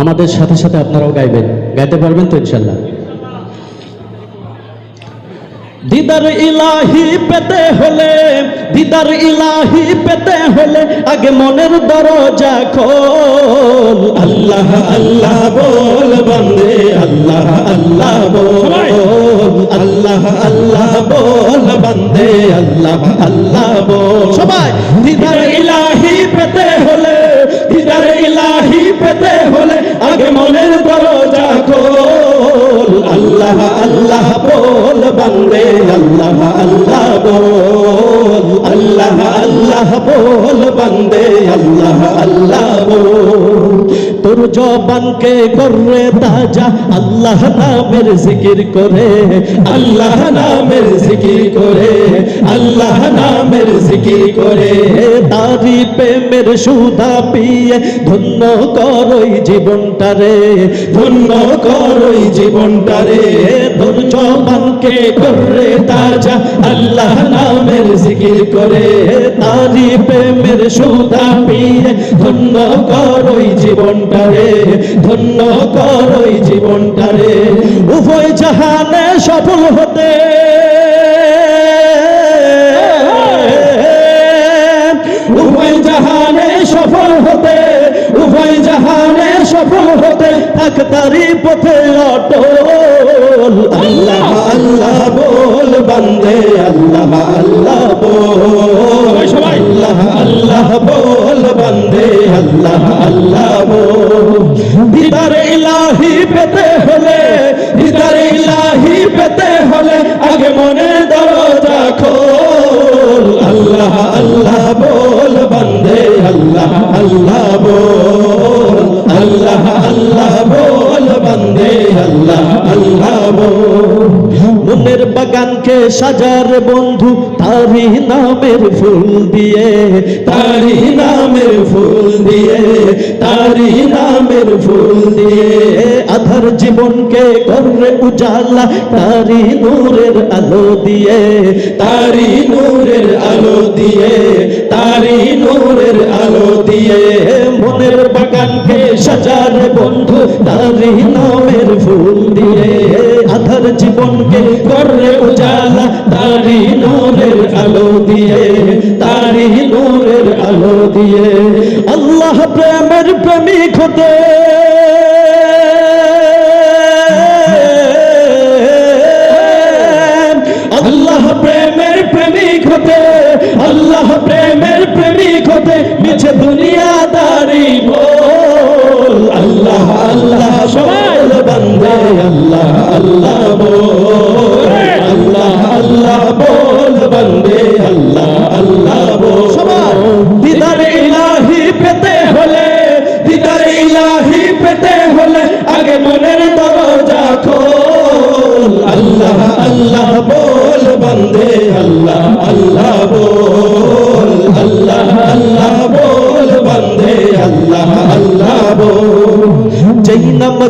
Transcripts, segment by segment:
আমাদের সাথে সাথে আপনারাও গাইবেন। গাইতে পারবেন তো ইনশাল্লাহ। দিদার ইলাহি পেতে হলে দিদার ইলাহি পেতে হলে আগে মনের দরজা খোল। আল্লাহ আল্লাহ বল বন্দে আল্লাহ আল্লাহ বল। আল্লাহ আল্লাহ বল বন্দে আল্লাহ আল্লাহ বল। আল্লাহ আল্লাহ বল বন্দে আল্লাহ আল্লাহ বল। আল্লাহ আল্লাহ বল বন্দে আল্লাহ আল্লাহ বল। তোর জবানকে করে তাজা, আল্লাহ নামের জিকির করে, আল্লাহ নামের জিকির করে, আল্লাহ নামের জিকির করে। তারি প্রেমের সুধা পিয়ে ধন্য করই জীবনটারে ধন্য করই জীবনটারে তোর জবানকে করে তাজা, আল্লাহ নামের জিকির করে। তারি প্রেমের সুধা পিয়ে ধন্য করই জীবনটারে ধন্য করই জীবনটারে। উভয় জাহানে সফল হতে। উভয় জাহানে সফল হতে উভয় জাহানে সফল হতে থাক তারি পথে অটল। আল্লাহ আল্লাহ বল বন্দে আল্লাহ আল্লাহ বল। আল্লাহ আল্লাহ বল বন্দে আল্লাহ। পেতে হলে দিদার ইলাহি পেতে হলে, আগে মনে দরজা খোল। আল্লাহ আল্লাহ বল, বন্দে, আল্লাহ আল্লাহ বল। আল্লাহ আল্লাহ বল, বন্দে, আল্লাহ আল্লাহ বল। মনের বাগানকে সাজার বন্ধু তারি নামের ফুল দিয়ে তারি নামের ফুল দিয়ে তারি নামের ফুল দিয়ে। আধার জীবনকে করে উজালা তারি নূরের আলো দিয়ে, তারি নূরের আলো দিয়ে, তারি নূরের আলো দিয়ে। মনের বাগানকে সাজার বন্ধু, তারি নামের ফুল দিয়ে। আধার জীবনকে করে উজালা, তারি নূরের আলো দিয়ে, তারি নূরের আলো দিয়ে। আল্লাহ প্রেমের প্রেমিক হতে প্রেমের প্রেমিক হতে মিছে দুনিয়াদারি বল। আল্লাহ আল্লাহ সবাই বন্দে আল্লাহ আল্লাহ।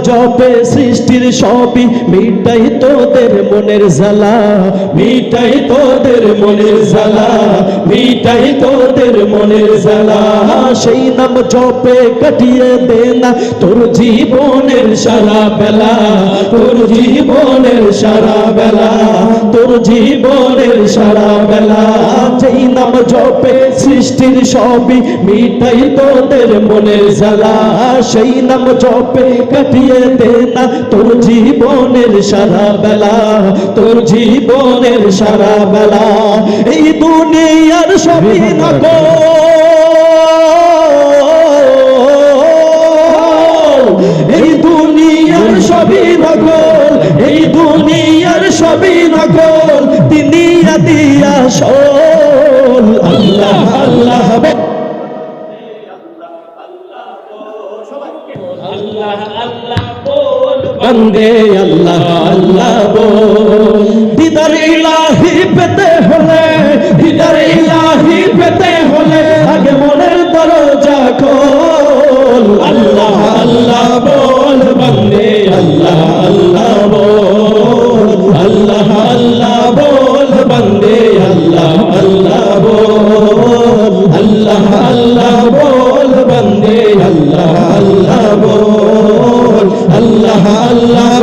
জপে সৃষ্টির সবই মিটাই তোদের মনের জ্বালা, মিটাই তোদের মনের জ্বালা, মিটাই তোদের মনের জ্বালা। সেই নাম জপে কাটিয়ে দে না তোর জীবনের সারা বেলা, তোর জীবনের সারা বেলা, তোর জীবনের সারা বেলা। যেই নাম জপে সৃষ্টির সবই মিটাই তোদের মনের জ্বালা। সেই নাম জপে কাটিয়ে দে না তোর জীবনের সারা বেলা তোর জীবনের সারা বেলা এই দুনিয়ার সবই নকল এই দুনিয়ার সবই নকল এই দুনিয়ার সবই নকল তিনি দিয়া সল আল্লাহ আল্লাহ বন্দে আল্লাহ আল্লাহ দিদার আল্লাহ